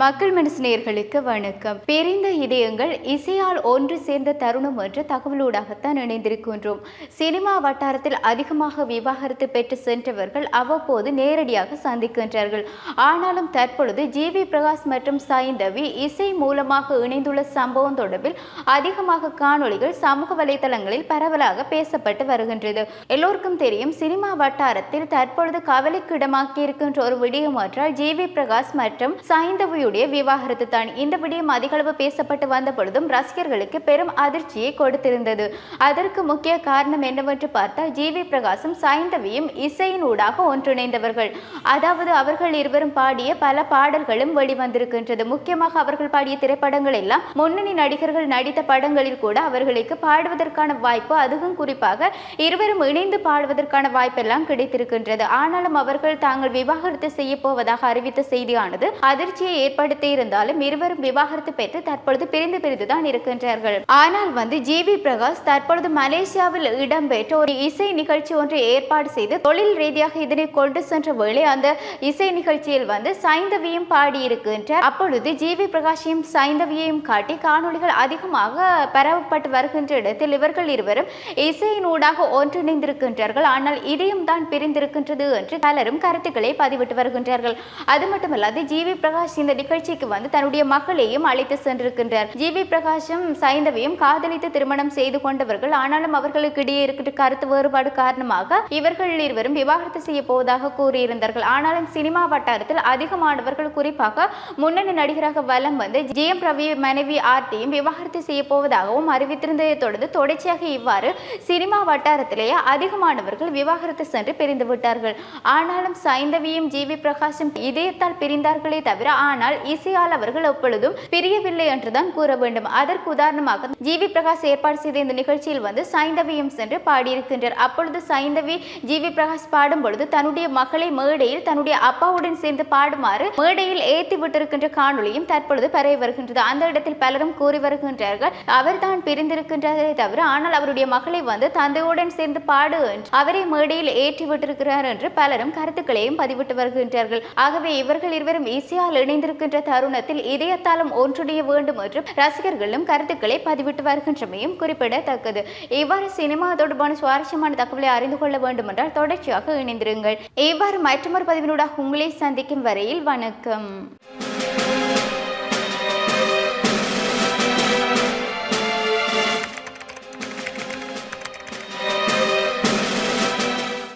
மக்கள் மனசினேயர்களுக்கு வணக்கம். பிரிந்த இதயங்கள் இசையால் ஒன்று சேர்ந்த தருணம் என்ற தகவலூடாகத்தான் இணைந்திருக்கின்றோம். சினிமா வட்டாரத்தில் அதிகமாக விவாகரத்து பெற்று சென்றவர்கள் அவ்வப்போது நேரடியாக சந்திக்கின்றார்கள். ஆனாலும் தற்பொழுது ஜி வி பிரகாஷ் மற்றும் சாய்ந்தவி இசை மூலமாக இணைந்துள்ள சம்பவம் தொடர்பில் அதிகமாக காணொளிகள் சமூக வலைதளங்களில் பரவலாக பேசப்பட்டு வருகின்றது. எல்லோருக்கும் தெரியும் சினிமா வட்டாரத்தில் தற்பொழுது கவலைக்கிடமாக்கி இருக்கின்ற ஒரு விடயம் ஜி வி பிரகாஷ் மற்றும் சைந்தவியுடைய விவாகரத்து தான் இந்த விடயம் அதிகளவு பேசப்பட்டு வந்த பொழுதும் ரசிகர்களுக்கு பெரும் அதிர்ச்சியை கொடுத்திருந்தது. அதற்கு முக்கிய காரணம் என்னவென்று பார்த்தால் ஜி. வி. பிரகாசும் சாய்ந்தவியும் இசையின் ஊடாக ஒன்றிணைந்தவர்கள். அதாவது அவர்கள் இருவரும் பாடிய பல பாடல்களும் வெளிவந்திருக்கின்றது. முக்கியமாக அவர்கள் பாடிய திரைப்படங்கள் எல்லாம் முன்னணி நடிகர்கள் நடித்த படங்களில் கூட அவர்களுக்கு பாடுவதற்கான வாய்ப்பு அதுவும் குறிப்பாக இருவரும் இணைந்து பாடுவதற்கான வாய்ப்பெல்லாம் கிடைத்திருக்கின்றது. ஆனாலும் அவர்கள் தாங்கள் விவாகரத்து செய்ய போவதாக அறிவித்த செய்தியானது அதிர்ச்சியை ஏற்படுத்தி இருந்தாலும் இருவரும் விவாகரத்து பெற்று தற்பொழுது பிரிந்து பிரிந்து தான் இருக்கின்றார்கள். ஆனால் வந்து ஜி வி பிரகாஷ் தற்பொழுது மலேசியாவில் இடம்பெற்ற ஒரு இசை நிகழ்ச்சி ஒன்றை ஏற்பாடு செய்து தொழில் ரீதியாக இதனை கொண்டு சென்ற வேளை அந்த இசை நிகழ்ச்சியில் வந்து சைந்தவியும் பாடியிருக்கின்ற அப்பொழுது ஜி வி பிரகாஷையும் சைந்தவியையும் காட்டி காணொளிகள் அதிகமாக பரவப்பட்டு வருகின்ற இடத்தில் இவர்கள் இருவரும் இசையினூடாக ஒன்றிணைந்திருக்கின்றார்கள். ஆனால் இதையும் தான் பிரிந்திருக்கின்றது என்று பலரும் கருத்துக்களை பதிவிட்டு வருகின்றார்கள். அது மட்டுமல்லாது ஜி வி பிரகாஷ் இந்த நிகழ்ச்சிக்கு வந்து தன்னுடைய மகளையும் அழைத்து சென்றிருக்கின்றார். ஜி. வி. பிரகாஷும் சைந்தவையும் காதலித்து திருமணம் செய்து கொண்டவர்கள் ஆனாலும் அவர்களுக்கு இடையே இருக்கின்ற கருத்து வேறுபாடு காரணமாக இவர்கள் இருவரும் விவாகரத்து செய்ய போவதாக கூறியிருந்தார்கள். ஆனாலும் சினிமா வட்டாரத்தில் அதிகமானவர்கள் குறிப்பாக முன்னணி நடிகராக வலம் வந்து ஜி. எம். ரவி மனைவி ஆர்த்தியும் விவாகரத்து செய்ய போவதாகவும் அறிவித்திருந்ததை தொடர்ந்து தொடர்ச்சியாக இவ்வாறு சினிமா வட்டாரத்திலேயே அதிகமானவர்கள் விவாகரத்து சென்று பிரிந்து விட்டார்கள் ஆனாலும் சைந்தவியும் ஜி. வி. பிரகாஷும் இதயத்தால் பிரிந்தார்களே தவிர ஆனால் ஆனால் இசையால் அவர்கள் எப்பொழுதும் பிரியவில்லை என்றுதான் கூற வேண்டும். அதற்கு உதாரணமாக ஜி வி பிரகாஷ் ஏற்பாடு செய்த இந்த நிகழ்ச்சியில் வந்து சைந்தவியும் சென்று பாடியிருக்கின்றார். அப்பொழுது சைந்தவி ஜி வி பிரகாஷ் பாடும் பொழுது தன்னுடைய மகளை மேடையில் தன்னுடைய அப்பாவுடன் சேர்ந்து பாடுமாறு மேடையில் ஏற்றி விட்டிருக்கின்ற காணொலியும் தற்பொழுது பரவி வருகின்றது. அந்த இடத்தில் பலரும் கூறி வருகின்றார்கள் அவர் தான் பிரிந்திருக்கின்றாரே தவிர ஆனால் அவருடைய மகளை வந்து தந்தையுடன் சேர்ந்து பாடு என்று அவரை மேடையில் ஏற்றி விட்டிருக்கிறார் என்று பலரும் கருத்துக்களையும் பதிவிட்டு வருகின்றார்கள். ஆகவே இவர்கள் இருவரும் இசையால் இணைந்திருக்கின்ற தருணத்தில் இதயத்தாலும் ஒன்றிணைய வேண்டும் என்றும் ரசிகர்களும் கருத்துக்களை பதிவிட்டு வருகின்றமையும் குறிப்பிடத்தக்கது. இவ்வாறு சினிமா தொடர்பான சுவாரஸ்யமான தகவலை அறிந்து கொள்ள வேண்டும் என்றால் தொடர்ச்சியாக இணைந்திருங்கள். இவ்வாறு மற்றொரு பதிவினூடாக உங்களை சந்திக்கும் வரையில் வணக்கம்.